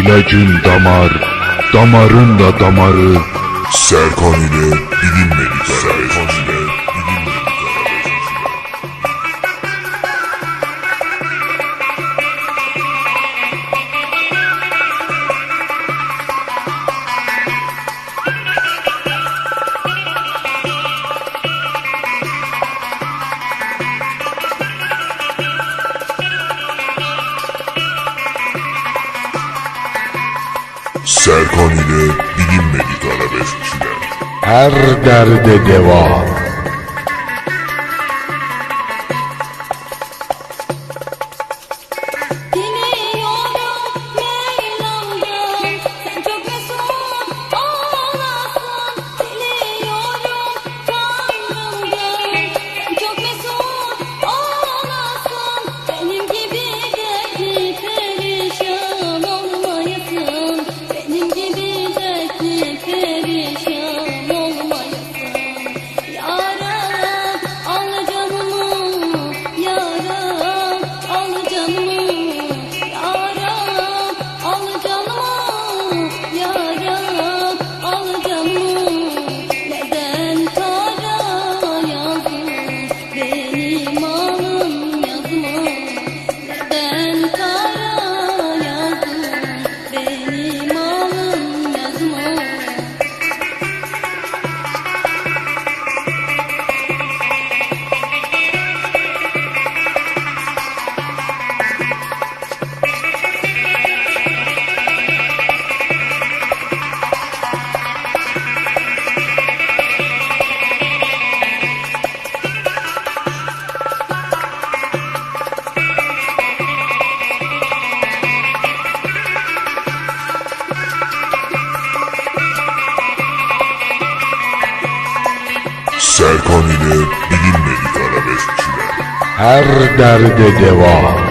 İlacın damar, damarın da damarı. Serkan ile bilinmedik arabesk. Serkan ile bilinmedik arabeskçiler. Her derde devam. Serkan ile bilinmedik arabeskçiler. Her derde devam.